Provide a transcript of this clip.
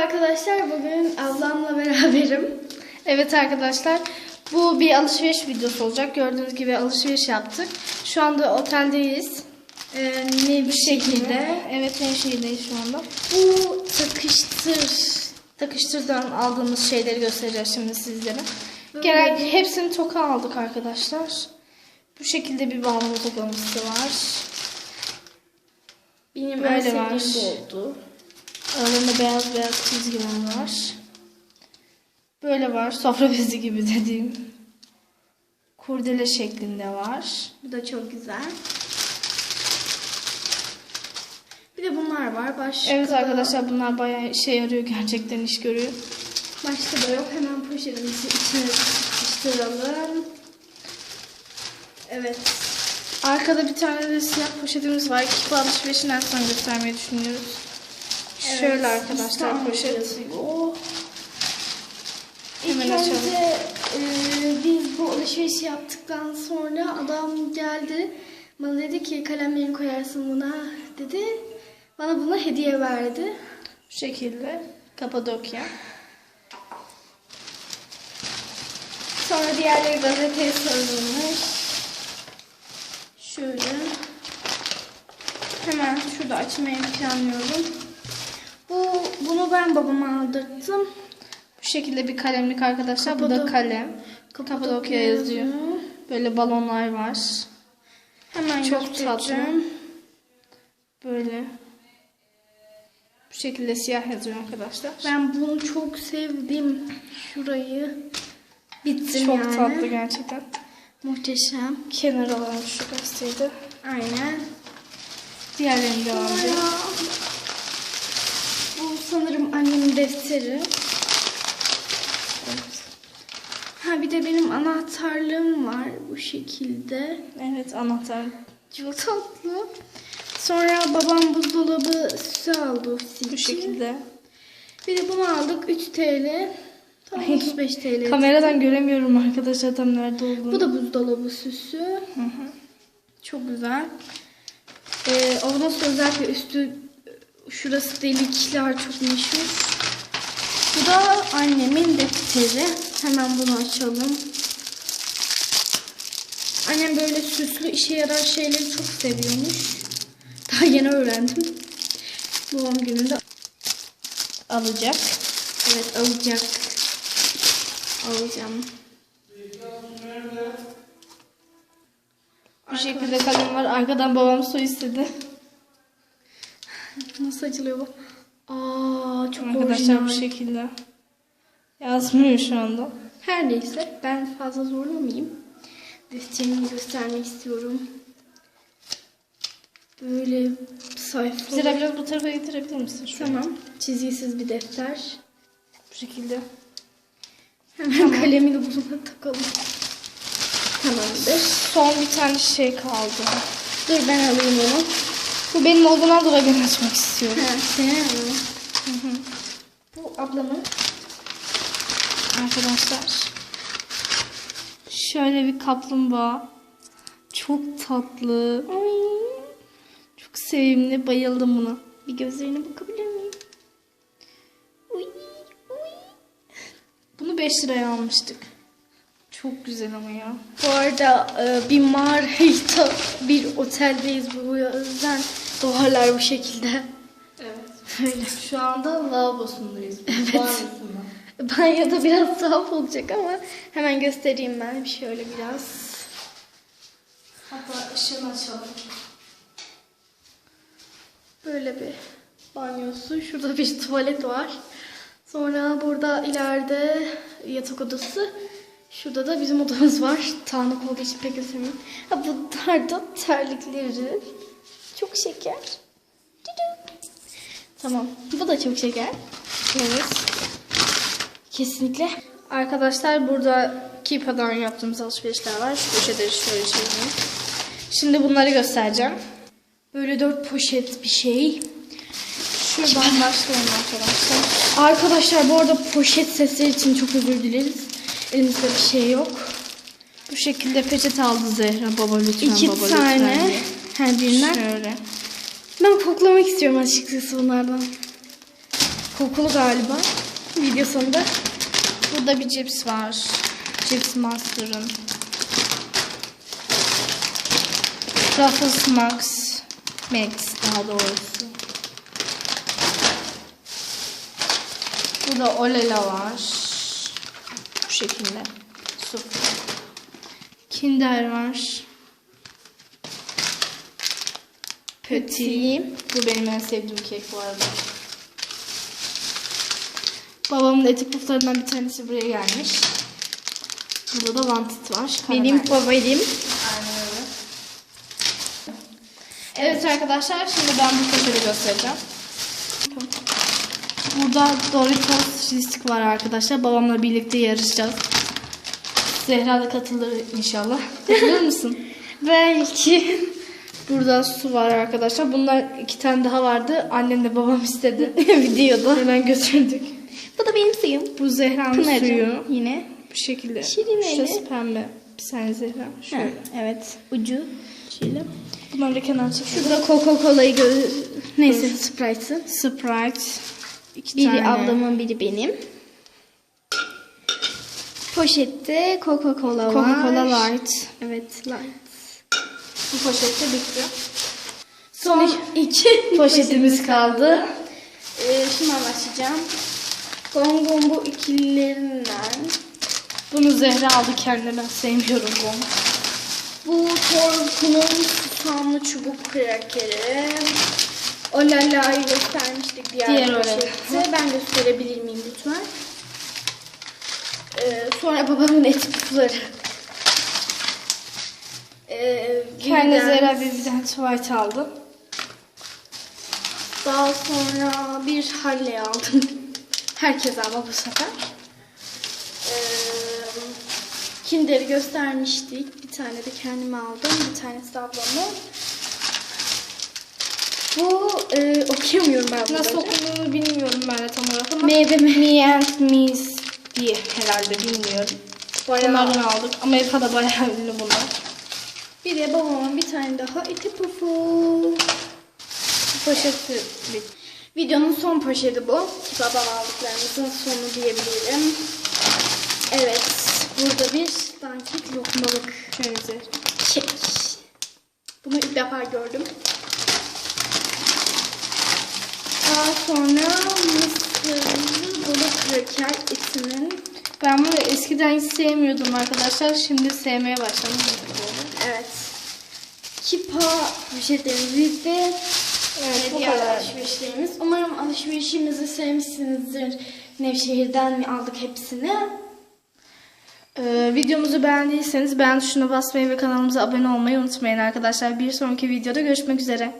arkadaşlar. Bugün ablamla beraberim. Evet arkadaşlar bu bir alışveriş videosu olacak. Gördüğünüz gibi alışveriş yaptık. Şu anda oteldeyiz. Ee, ne bir şekilde. Evet Nevşehir'deyiz şu anda. Bu takıştır. Takıştırdan aldığımız şeyleri göstereceğiz şimdi sizlere. Genel hepsini toka aldık arkadaşlar. Bu şekilde bir bağlama tokamız var. Benim Böyle var. oldu. Aralarında beyaz beyaz çizgiler var. Böyle var. Sofra bezi gibi dediğim. Kurdele şeklinde var. Bu da çok güzel. Bir de bunlar var. Başka Evet arkadaşlar bunlar bayağı işe yarıyor gerçekten iş görüyor. Başka da yok. Hemen poşetimizi içine sıkıştıralım. Evet. Arkada bir tane de siyah poşetimiz var. Kipa alışverişini en son göstermeyi düşünüyoruz. Şöyle arkadaşlar poşet. Hemen İlk açalım. önce e, biz bu alışverişi yaptıktan sonra adam geldi. Bana dedi ki kalemlerini koyarsın buna dedi. Bana bunu hediye verdi. Bu şekilde. Kapadokya. Sonra diğerleri gazeteye sarılmış. Şöyle. Hemen şurada açmayı planlıyorum. Bu bunu ben babama aldırttım. Bu şekilde bir kalemlik arkadaşlar. Bu da Kapadok- kalem. Kapadokya yazıyor. Böyle balonlar var. Hemen Çok göstereceğim. Böyle. Bu şekilde siyah yazıyor arkadaşlar. Ben bunu çok sevdim. Şurayı. Bittim Çok yani. tatlı gerçekten. Muhteşem. Kenar alalım şu gazeteyi de. Aynen. Diğerlerini devam edelim. Sonra sanırım annemin defteri. Ha bir de benim anahtarlığım var bu şekilde. Evet anahtar. Çok tatlı. Sonra babam buzdolabı süsü aldı ofisi Bu şekilde. Bir de bunu aldık 3 TL. Tam 35 TL. Kameradan göremiyorum arkadaşlar tam nerede olduğunu. Bu da buzdolabı süsü. Hı hı. Çok güzel. Ee, Avanos özellikle üstü şurası delikler çok meşhur. Bu da annemin defteri. Hemen bunu açalım. Annem böyle süslü işe yarar şeyleri çok seviyormuş. Daha yeni öğrendim. Doğum gününde Alacak. evet alacak. Alacağım. Bu şekilde kalem var. Arkadan babam su istedi. Nasıl açılıyor bu? Aa çok Arkadaşlar orijinal. bu şekilde. Yazmıyor şu anda. Her neyse ben fazla zorlamayayım. Defterimi göstermek istiyorum. Böyle sayfa. Zira biraz bu tarafa getirebilir misin? Şöyle. Tamam. Çizgisiz bir defter. Bu şekilde. Hemen kalemi de buna takalım. Tamamdır. Son bir tane şey kaldı. Dur ben alayım onu. Bu benim olduğundan dolayı ben açmak istiyorum. Ha, senin mi? Bu ablamın. Arkadaşlar. Şöyle bir kaplumbağa. Çok tatlı. Ay, Çok sevimli. Bayıldım buna. bir gözlerine bakabilir miyim? Uy, uy. Bunu 5 liraya almıştık. Çok güzel ama ya. Bu arada e, bir mağarada bir oteldeyiz bu yüzden duvarlar bu şekilde. Evet. Şu anda lavabosundayız. Evet. Banyoda biraz tuhaf olacak ama hemen göstereyim ben şöyle biraz. Hatta ışığını açalım. Böyle bir banyosu. Şurada bir tuvalet var. Sonra burada ileride yatak odası. Şurada da bizim odamız var. Tanık olduğu için pek. Ha bunlar da terlikleri. Çok şeker. Tamam. Bu da çok şeker. Evet. Kesinlikle. Arkadaşlar burada Kipa'dan yaptığımız alışverişler var. Şu poşetleri şöyle çevireyim. Şimdi bunları göstereceğim. Böyle dört poşet bir şey. Şuradan başlayalım arkadaşlar. Arkadaşlar bu arada poşet sesleri için çok özür dileriz. Elimizde bir şey yok. Bu şekilde peçete aldı Zehra. Baba lütfen İki baba tane lütfen diye. Her birinden. Şöyle. Ben koklamak istiyorum açıkçası bunlardan. Kokulu galiba. Video sonunda. Burada bir cips var. Cips Master'ın. Ruffles Max. Max daha doğrusu. Burada Olela var. Bu şekilde. Sıfır. Kinder var. Petit. Bu benim en sevdiğim kek bu arada. Babamın eti puflarından bir tanesi buraya gelmiş. Burada da Wanted var. Benim karamel. favorim. Aynen öyle. Evet arkadaşlar şimdi ben bu poşeti göstereceğim. Burada Doritos risk var arkadaşlar. Babamla birlikte yarışacağız. Zehra da katılır inşallah. Katılır mısın? Belki. Burada su var arkadaşlar. Bunlar iki tane daha vardı. Annemle babam istedi. Videoda. Hemen götürdük. Bu da benim suyum. Bu Zehra'nın Pınar'cığım suyu. yine. Bu şekilde. Şirin Şurası eli. pembe. Bir saniye Zehra. Şöyle. Ha, evet. Ucu. Şöyle. Bunları da kenara çekelim. Şurada Coca-Cola'yı gö... Neyse Sprite'ı. Sprite. iki Biri tane. ablamın biri benim. Poşette Coca-Cola var. Coca-Cola Light. Evet light. Bu poşette bitti. Son iki Poşetimiz kaldı. Ee, şundan başlayacağım. Bonbon bu ikililerinden. Bunu Zehra aldı kendine. Ben sevmiyorum bunu. Bu Torku'nun susamlı çubuk krakeri. Olala'yı göstermiştik diğer, Diğer poşette. Ben gösterebilir miyim lütfen? Ee, sonra babamın et pufları. Ee, birden- Zehra tane Twilight aldı. Daha sonra bir halle aldım. Herkes ama bu sefer. Ee, Kinder'i göstermiştik. Bir tane de kendime aldım. Bir tanesi de ablamın. Bu e, okuyamıyorum ben bunları. Nasıl okunduğunu bilmiyorum ben de tam olarak ama Meyve? Me and diye herhalde bilmiyorum. Bayağı. Bunlardan aldık. Amerika'da bayağı ünlü bunlar. Bir de babamın bir tane daha eti pufu. Poşeti. Videonun son poşeti bu. Babam aldıklarımızın sonu diyebilirim. Evet. Burada bir dankik lokmalık Zehra. kek. Bunu ilk defa gördüm. Daha sonra mısırlı dolu kraker etinin Ben bunu eskiden hiç sevmiyordum arkadaşlar. Şimdi sevmeye başladım. Evet kipa poşetlerimiz ve Evet, kadar. alışverişlerimiz. Umarım alışverişimizi sevmişsinizdir. Nevşehir'den mi aldık hepsini? Ee, videomuzu beğendiyseniz beğen tuşuna basmayı ve kanalımıza abone olmayı unutmayın arkadaşlar. Bir sonraki videoda görüşmek üzere.